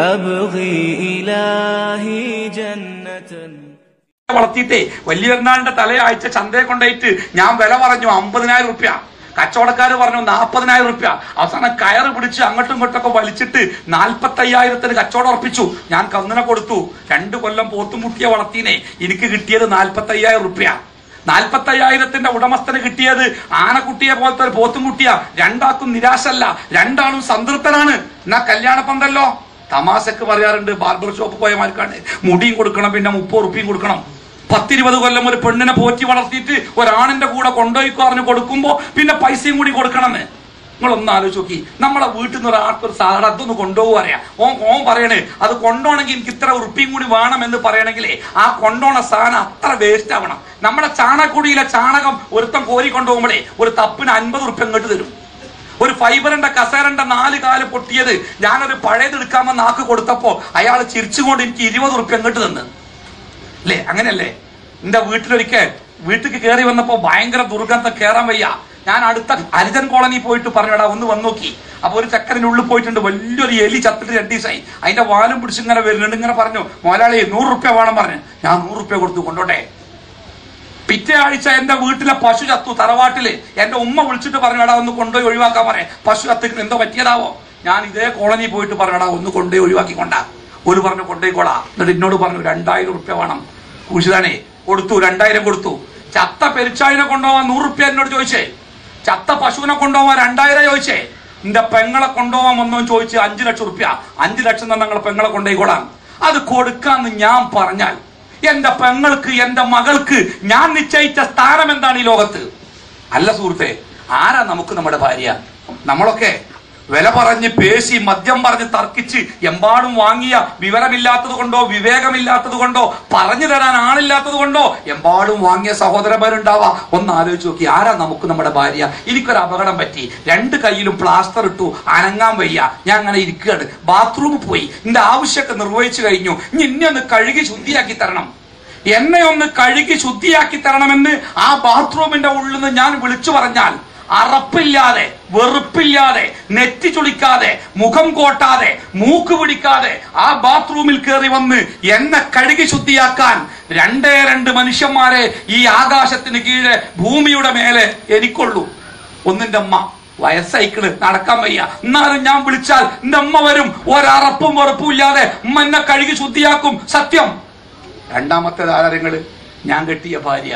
അബ്ഗി ഇലാഹി ജന്നതൻ വളർത്തിയിട്ടേ വലിയ പെരുന്നാളിന്റെ തലയാഴ്ച ചന്തയെ കൊണ്ടായിട്ട് ഞാൻ വില പറഞ്ഞു അമ്പതിനായിരം റുപ്യ. കച്ചവടക്കാർ പറഞ്ഞു നാൽപ്പതിനായിരം റുപ്യ. അവസാനം കയറ് പിടിച്ച് അങ്ങോട്ടും ഇങ്ങോട്ടൊക്കെ വലിച്ചിട്ട് നാൽപ്പത്തയ്യായിരത്തിന് കച്ചവടം ഉറപ്പിച്ചു. ഞാൻ കന്നിനെ കൊടുത്തു. രണ്ട് കൊല്ലം പോത്തുമുട്ടിയ വളർത്തിനെ എനിക്ക് കിട്ടിയത് നാൽപ്പത്തയ്യായിരം റുപ്യ. നാൽപ്പത്തയ്യായിരത്തിന്റെ ഉടമസ്ഥന് കിട്ടിയത് ആനക്കുട്ടിയെ പോലത്തെ ഒരു പോത്തുംകുട്ടിയ രണ്ടാക്കും നിരാശല്ല. രണ്ടാളും സംതൃപ്തനാണ്. എന്നാ കല്യാണപ്പന്തല്ലോ? തമാശക്ക് പറയാറുണ്ട് ബാർബർ ഷോപ്പ് പോയ മാർക്കാണ് മുടിയും കൊടുക്കണം പിന്നെ മുപ്പത് ഉറുപ്പിയും കൊടുക്കണം. പത്തിരുപത് കൊല്ലം ഒരു പെണ്ണിനെ പോറ്റി വളർത്തിയിട്ട് ഒരാണിന്റെ കൂടെ കൊണ്ടുപോയി പറഞ്ഞു കൊടുക്കുമ്പോ പിന്നെ പൈസയും കൂടി കൊടുക്കണമെന്ന്. നിങ്ങളൊന്ന് ആലോചിച്ച് നോക്കി. നമ്മളെ വീട്ടിൽ നിന്ന് ഒരാൾക്ക് ഒരു സാധനം അതൊന്ന് കൊണ്ടുപോകുക അറിയാം. ഓൻ ഓൻ പറയണേ അത് കൊണ്ടുപോകണമെങ്കിൽ എനിക്ക് ഇത്ര ഉറുപ്പിയും കൂടി വേണം എന്ന് പറയണമെങ്കിലേ ആ കൊണ്ടുപോണ സാധനം അത്ര വേസ്റ്റ് ആവണം. നമ്മുടെ ചാണകക്കുടിയിലെ ചാണകം ഒരുത്തം കോരി കൊണ്ടുപോകുമ്പോഴേ ഒരു തപ്പിന് അൻപത് ഉറുപ്പ്യ ഇങ്ങോട്ട് തരും. ഒരു ഫൈബറിന്റെ കസേരന്റെ നാല് കാൽ പൊട്ടിയത് ഞാനൊരു പഴയത് എടുക്കാമെന്ന് ആക്ക് കൊടുത്തപ്പോ അയാൾ ചിരിച്ചുകൊണ്ട് എനിക്ക് ഇരുപത് ഉറുപ്പ്യ എങ്ങോട്ട് തന്നു. അല്ലേ അങ്ങനെയല്ലേ? എന്റെ വീട്ടിലൊരിക്കൽ വീട്ടിൽ കയറി വന്നപ്പോ ഭയങ്കര ദുർഗന്ധം കയറാൻ വയ്യ. ഞാൻ അടുത്ത ഹരിജൻ കോളനി പോയിട്ട് പറഞ്ഞടാ ഒന്ന് വന്നു നോക്കി. അപ്പൊ ഒരു ചക്കരന്റെ ഉള്ളിൽ പോയിട്ടുണ്ട് വലിയൊരു എലി ചത്തിട്ട് രണ്ടു ദിവസമായി. അതിന്റെ വാലും പിടിച്ച് ഇങ്ങനെ വരുന്നുണ്ട് ഇങ്ങനെ പറഞ്ഞു മോലാളി നൂറ് റുപ്യ വേണം പറഞ്ഞു. ഞാൻ നൂറ് റുപ്യ കൊടുത്തു കൊണ്ടോട്ടെ. പിറ്റേ ആഴ്ച എന്റെ വീട്ടിലെ പശു ചത്തു തറവാട്ടിൽ. എന്റെ ഉമ്മ വിളിച്ചിട്ട് പറഞ്ഞടാ ഒന്ന് കൊണ്ടുപോയി ഒഴിവാക്കാൻ പറയാം പശു ചത്തിട്ട് എന്തോ പറ്റിയതാവോ? ഞാൻ ഇതേ കോളനി പോയിട്ട് പറഞ്ഞടാ ഒന്ന് കൊണ്ടുപോയി ഒഴിവാക്കി കൊണ്ടാ. ഒരു പറഞ്ഞു കൊണ്ടുപോയിക്കോളാ. എന്നിട്ട് എന്നോട് പറഞ്ഞു രണ്ടായിരം റുപ്യ വേണം. കുശിതാണേ കൊടുത്തു രണ്ടായിരം കൊടുത്തു. ചത്ത പെരിച്ചാഴിനെ കൊണ്ടുപോവാൻ നൂറ് റുപ്യ എന്നോട് ചോദിച്ചേ. ചത്ത പശുവിനെ കൊണ്ടുപോവാൻ രണ്ടായിരം ചോദിച്ചേ. എന്റെ പെങ്ങളെ കൊണ്ടുപോകാൻ വന്നോ ചോദിച്ച് അഞ്ചു ലക്ഷം റുപ്യ അഞ്ചു ലക്ഷം തന്നെ ഞങ്ങളെ പെങ്ങളെ കൊണ്ടുപോയിക്കോളാം അത് കൊടുക്കാന്ന് ഞാൻ പറഞ്ഞാൽ എന്റെ പെങ്ങൾക്ക് എന്റെ മകൾക്ക് ഞാൻ നിശ്ചയിച്ച സ്ഥാനം എന്താണ് ഈ ലോകത്ത്? അല്ല സുഹൃത്തെ ആരാ നമുക്ക് നമ്മുടെ ഭാര്യ? നമ്മളൊക്കെ വില പറഞ്ഞ് പേശി മദ്യം പറഞ്ഞ് തർക്കിച്ച് എമ്പാടും വാങ്ങിയ വിവരമില്ലാത്തത് കൊണ്ടോ വിവേകമില്ലാത്തത് കൊണ്ടോ പറഞ്ഞു തരാൻ ആളില്ലാത്തത് കൊണ്ടോ എമ്പാടും വാങ്ങിയ സഹോദരന്മാരുണ്ടാവാ. ഒന്ന് ആലോചിച്ച് നോക്കി ആരാ നമുക്ക് നമ്മുടെ ഭാര്യ? എനിക്കൊരു അപകടം പറ്റി. രണ്ട് കയ്യിലും പ്ലാസ്റ്റർ ഇട്ടു അനങ്ങാൻ വയ്യ. ഞാൻ അങ്ങനെ ഇരിക്കുകയാണ്. ബാത്റൂമിൽ പോയി. എന്റെ ആവശ്യമൊക്കെ നിർവഹിച്ചു കഴിഞ്ഞു. ഇനി എന്നെ ഒന്ന് കഴുകി ശുദ്ധിയാക്കി തരണം. എന്നെ ഒന്ന് കഴുകി ശുദ്ധിയാക്കി തരണമെന്ന് ആ ബാത്റൂമിന്റെ ഉള്ളിൽ നിന്ന് ഞാൻ വിളിച്ചു പറഞ്ഞാൽ അറപ്പില്ലാതെ വെറുപ്പില്ലാതെ നെറ്റി ചുളിക്കാതെ മുഖം കോട്ടാതെ മൂക്ക് പിടിക്കാതെ ആ ബാത്റൂമിൽ കയറി വന്ന് എന്നെ കഴുകി ശുദ്ധിയാക്കാൻ രണ്ടേ രണ്ട് മനുഷ്യന്മാരെ ഈ ആകാശത്തിന് കീഴെ ഭൂമിയുടെ മേലെ എനിക്കുള്ളൂ. ഒന്നിന്റെ അമ്മ വയസ്സൈക്കിൾ നടക്കാൻ വയ്യ. എന്നാലും ഞാൻ വിളിച്ചാൽ എന്റെ അമ്മ വരും. ഒരറപ്പും വെറുപ്പും ഇല്ലാതെ ഉമ്മ എന്നെ കഴുകി ശുദ്ധിയാക്കും. സത്യം. രണ്ടാമത്തെ ആരങ്ങൾ ഞാൻ കെട്ടിയ ഭാര്യ.